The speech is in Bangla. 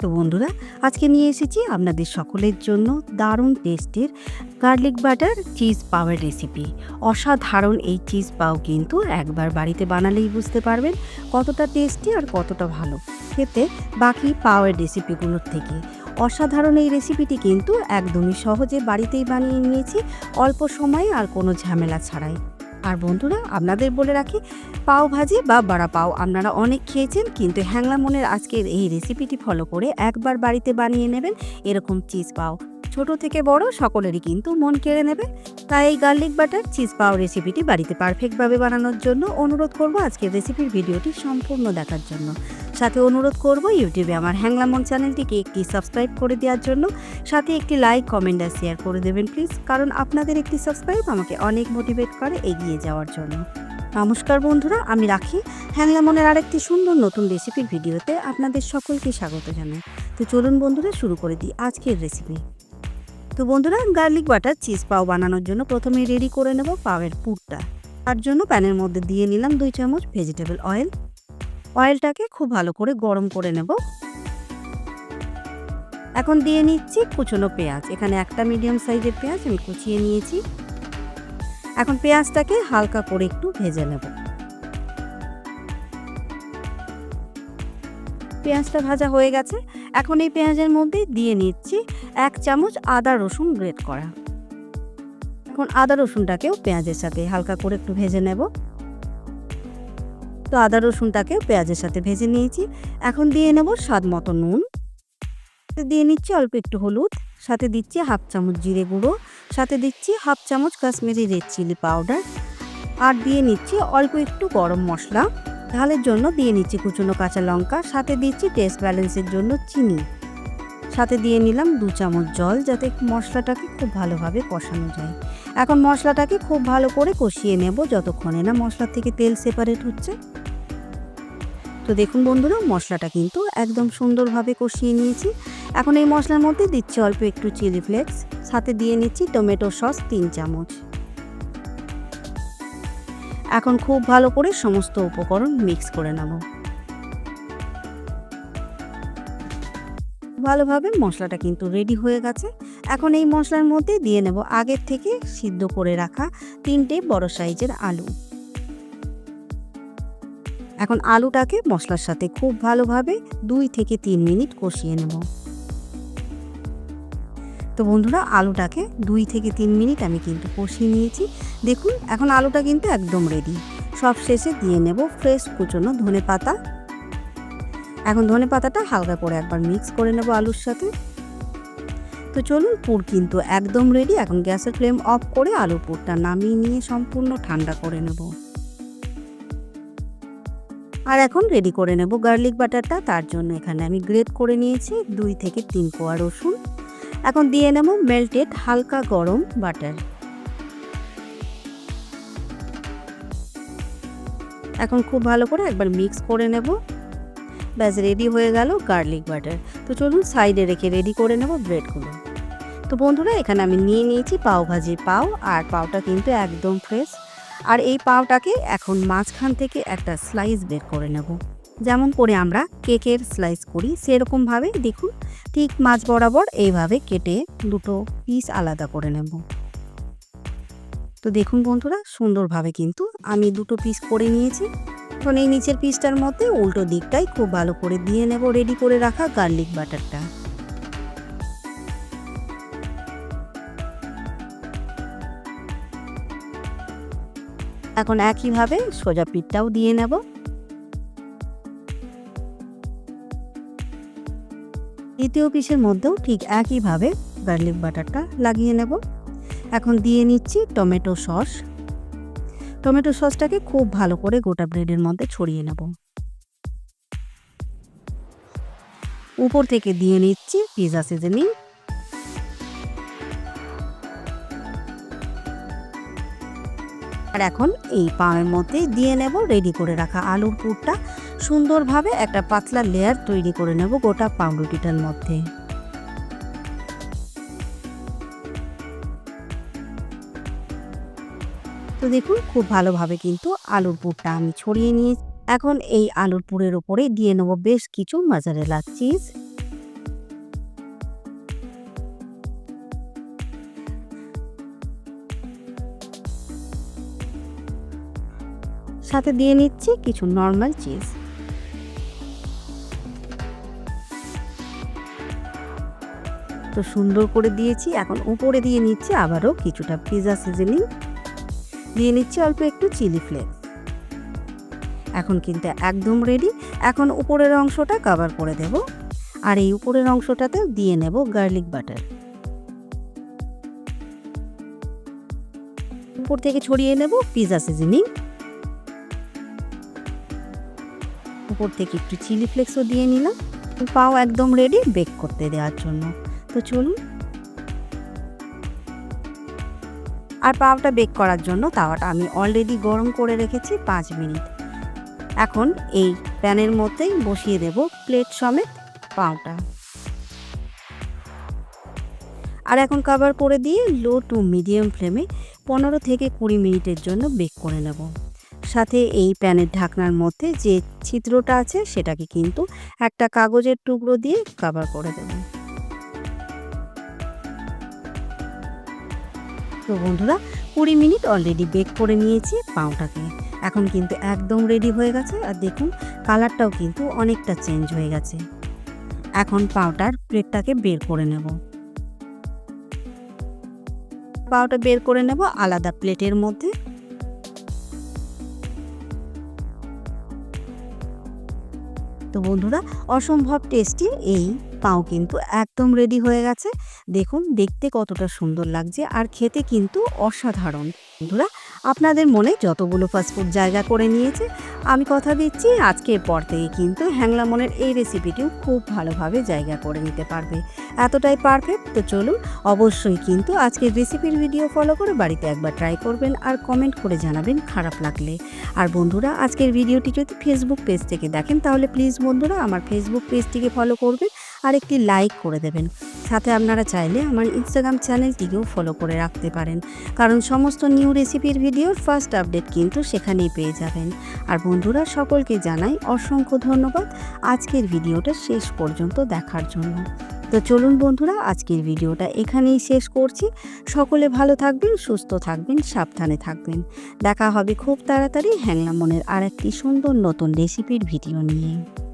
তো বন্ধুরা, আজকে নিয়ে এসেছি আপনাদের সকলের জন্য দারুণ টেস্টের garlic butter cheese powder recipe. অসাধারণ এই চিজ পাও কিন্তু একবার বাড়িতে বানালেই বুঝতে পারবেন কতটা টেস্টি আর কতটা ভালো। খেতে বাকি পাওয়ার রেসিপিগুলোর থেকে। অসাধারণ এই রেসিপিটি কিন্তু একদমই সহজে বাড়িতেই বানিয়ে নিয়েছি, অল্প সময়ে আর কোনো ঝামেলা ছাড়াই। আর বন্ধুরা, আপনাদের বলে রাখি, পাও ভাজি বা বড়া পাও আপনারা অনেক খেয়েছেন, কিন্তু হ্যাংলা মনের আজকের এই রেসিপিটি ফলো করে একবার বাড়িতে বানিয়ে নেবেন এরকম চিজ পাও। ছোট থেকে বড় সকলেরই কিন্তু মন কেড়ে নেবে। তাই এই গার্লিক বাটার চিজ পাও রেসিপিটি বাড়িতে পারফেক্টভাবে বানানোর জন্য অনুরোধ করব আজকের রেসিপির ভিডিওটি সম্পূর্ণ দেখার জন্য। সাথে অনুরোধ করব ইউটিউবে আমার হ্যাংলামন চ্যানেলটিকে একটি সাবস্ক্রাইব করে দেওয়ার জন্য। সাথে একটি লাইক, কমেন্ট আর শেয়ার করে দেবেন প্লিজ। কারণ আপনাদের একটি সাবস্ক্রাইব আমাকে অনেক মোটিভেট করে এগিয়ে যাওয়ার জন্য। নমস্কার বন্ধুরা, আমি রাখি। হ্যাংলামনের আরেকটি সুন্দর নতুন রেসিপির ভিডিওতে আপনাদের সকলকে স্বাগত জানাই। তো চলুন বন্ধুরা, শুরু করে দিই আজকের রেসিপি। তো বন্ধুরা, গার্লিক বাটার চিজ পাও বানানোর জন্য প্রথমে রেডি করে নেব পাওয়ের পুরটা। তার জন্য প্যানের মধ্যে দিয়ে নিলাম দুই চামচ ভেজিটেবল অয়েল। অয়েলটাকে খুব ভালো করে গরম করে নেব। এখন দিয়ে নিচ্ছি কুচনো পেঁয়াজ। এখানে একটা মিডিয়াম সাইজের পেঁয়াজ আমি কুচিয়ে নিয়েছি। এখন পেঁয়াজটাকে হালকা করে একটু ভেজে নেব। পেঁয়াজটা ভাজা হয়ে গেছে। এখন এই পেঁয়াজের মধ্যে দিয়ে নিচ্ছি এক চামচ আদা রসুন গ্রেট করা। এখন আদা রসুনটাকেও পেঁয়াজের সাথে হালকা করে একটু ভেজে নেব। তো আদা রসুনটাকে পেঁয়াজের সাথে ভেজে নিয়েছি। এখন দিয়ে নেব স্বাদ মতো নুন। দিয়ে নিচ্ছি অল্প একটু হলুদ। সাথে দিচ্ছি হাফ চামচ জিরে গুঁড়ো। সাথে দিচ্ছি হাফ চামচ কাশ্মীরি রেড চিলি পাউডার। আর দিয়ে নিচ্ছি অল্প একটু গরম মশলা। ঝালের জন্য দিয়ে নিচ্ছি কুচনো কাঁচা লঙ্কা। সাথে দিচ্ছি টেস্ট ব্যালেন্সের জন্য চিনি। সাথে দিয়ে নিলাম দু চামচ জল যাতে মশলাটাকে খুব ভালোভাবে কষানো যায়। এখন মশলাটাকে খুব ভালো করে কষিয়ে নেব যতক্ষণে না মশলা থেকে তেল সেপারেট হচ্ছে। তো দেখুন বন্ধুরা, মশলাটা কিন্তু একদম সুন্দরভাবে কষিয়ে নিয়েছি। এখন এই মশলার মধ্যে দিচ্ছি অল্প একটু চিলি ফ্লেক্স সাথে দিয়ে নিচ্ছি টমেটো সস তিন চামচ। এখন খুব ভালো করে সমস্ত উপকরণ মিক্স করে নেব। ভালোভাবে মশলাটা কিন্তু রেডি হয়ে গেছে। এখন এই মশলার মধ্যে দিয়ে নেব আগের থেকে সিদ্ধ করে রাখা তিনটে বড় সাইজের আলু। এখন আলুটাকে মশলার সাথে খুব ভালোভাবে দুই থেকে তিন মিনিট কষিয়ে নেব। তো বন্ধুরা, আলুটাকে দুই থেকে তিন মিনিট আমি কিন্তু কষিয়ে নিয়েছি। দেখুন, এখন আলুটা কিন্তু একদম রেডি সব শেষে দিয়ে নেব ফ্রেশ কুচনো ধনে পাতা এখন ধনে পাতাটা হালকা করে একবার মিক্স করে নেব আলুর সাথে। তো চলুন পুর কিন্তু একদম রেডি এখন গ্যাসের ফ্লেম অফ করে আলুর পুরটা নামিয়ে নিয়ে সম্পূর্ণ ঠান্ডা করে নেব। আর এখন রেডি করে নেব গার্লিক বাটারটা তার জন্য এখানে আমি গ্রেট করে নিয়েছি দুই থেকে তিন কোয়া রসুন। এখন দিয়ে নেব মেল্টেড হালকা গরম বাটার এখন খুব ভালো করে একবার মিক্স করে নেব। ব্যাস রেডি হয়ে গেল গার্লিক বাটার তো চলুন সাইডে রেখে রেডি করে নেব ব্রেডগুলো তো বন্ধুরা, এখানে আমি নিয়ে নিয়েছি পাও ভাজির পাও, আর পাওটা কিন্তু একদম ফ্রেশ আর এই পাওটাকে এখন মাঝখান থেকে একটা স্লাইস বের করে নেব। যেমন করে আমরা কেকের স্লাইস করি সেরকমভাবে দেখুন, ঠিক মাছ বরাবর এইভাবে কেটে দুটো পিস আলাদা করে নেব। তো দেখুন বন্ধুরা, সুন্দরভাবে কিন্তু আমি দুটো পিস করে নিয়েছি। এখন এই নিচের পিসটার মধ্যে উল্টো দিকটাই খুব ভালো করে দিয়ে নেব রেডি করে রাখা গার্লিক বাটারটা এখন একইভাবে সোজা পিঠটাও দিয়ে নেব। দ্বিতীয় পিসের মধ্যেও ঠিক একইভাবে গার্লিক বাটারটা লাগিয়ে নেব। এখন দিয়ে নিচ্ছি টমেটো সস টমেটো সসটাকে খুব ভালো করে গোটা ব্রেডের মধ্যে ছড়িয়ে নেব। উপর থেকে দিয়ে নিচ্ছি পিজা সিজনিং। আর এখন এই পানের মধ্যে দিয়ে নেব রেডি করে রাখা আলুর পুরটা। সুন্দরভাবে একটা পাতলা লেয়ার তৈরি করে নেব গোটা পাউরুটিটার মধ্যে। তো দেখুন, খুব ভালোভাবে কিন্তু আলুর পুরটা আমি ছড়িয়ে নিয়ে এখন এই আলুর পুরের ওপরে দিয়ে নেব বেশ কিছু মাজারেলা চিজ সাথে দিয়ে নিচ্ছি কিছু নর্মাল চিজ তো সুন্দর করে দিয়েছি। এখন উপরে দিয়ে নিচ্ছি আবারও কিছুটা পিজা সিজনিং দিয়ে নিচ্ছি অল্প একটু চিলি ফ্লেক্স এখন কিন্তু একদম রেডি এখন উপরের অংশটা কভার করে দেব। আর এই উপরের অংশটাতে দিয়ে নেব গার্লিক বাটার উপর থেকে ছড়িয়ে নেব পিজা সিজনিং উপর থেকে একটু চিলি ফ্লেক্সও দিয়ে নিলাম। পাও একদম রেডি বেক করতে দেওয়ার জন্য। তো চলুন আর পাওটা বেক করার জন্য তাওয়াটা আমি অলরেডি গরম করে রেখেছি পাঁচ মিনিট। এখন এই প্যানের মধ্যেই বসিয়ে দেব প্লেট সমেত পাওটা। আর এখন কভার করে দিয়ে লো টু মিডিয়াম ফ্লেমে পনেরো থেকে কুড়ি মিনিটের জন্য বেক করে নেব। সাথে এই প্যানের ঢাকনার মধ্যে যে ছিদ্রটা আছে সেটাকে কিন্তু একটা কাগজের টুকরো দিয়ে কভার করে দেব। তো বন্ধুরা কুড়ি মিনিট অলরেডি বেক করে নিয়েছি পাউটাকে। এখন কিন্তু একদম রেডি হয়ে গেছে আর দেখুন কালারটাও কিন্তু অনেকটা চেঞ্জ হয়ে গেছে। এখন পাউটার প্লেটটাকে বের করে নেব। পাউটা বের করে নেব আলাদা প্লেটের মধ্যে। তো বন্ধুরা, অসম্ভব টেস্টি এই পাও কিন্তু একদম রেডি হয়ে গেছে। দেখুন, দেখতে কতটা সুন্দর লাগছে আর খেতে কিন্তু অসাধারণ। বন্ধুরা, আপনাদের মনে যতগুলো ফাস্টফুড জায়গা করে নিয়েছে, আমি কথা দিচ্ছি আজকের পর থেকে কিন্তু হ্যাংলা মনের এই রেসিপিটিও খুব ভালোভাবে জায়গা করে নিতে পারবে। এতটাই পারফেক্ট তো চলুন অবশ্যই কিন্তু আজকের রেসিপির ভিডিও ফলো করে বাড়িতে একবার ট্রাই করবেন আর কমেন্ট করে জানাবেন খারাপ লাগলে। আর বন্ধুরা, আজকের ভিডিওটি যদি ফেসবুক পেজ থেকে দেখেন, তাহলে প্লিজ বন্ধুরা, আমার ফেসবুক পেজটিকে ফলো করবেন আর একটি লাইক করে দেবেন। সাথে আপনারা চাইলে আমার ইনস্টাগ্রাম চ্যানেলটিকেও ফলো করে রাখতে পারেন। কারণ সমস্ত নিউ রেসিপির ভিডিওর ফার্স্ট আপডেট কিন্তু সেখানেই পেয়ে যাবেন। আর বন্ধুরা, সকলকে জানাই অসংখ্য ধন্যবাদ আজকের ভিডিওটা শেষ পর্যন্ত দেখার জন্য। তো চলুন বন্ধুরা, আজকের ভিডিওটা এখানেই শেষ করছি। সকলে ভালো থাকবেন, সুস্থ থাকবেন, সাবধানে থাকবেন। দেখা হবে খুব তাড়াতাড়ি হ্যাংলা মনের আর একটি সুন্দর নতুন রেসিপির ভিডিও নিয়ে।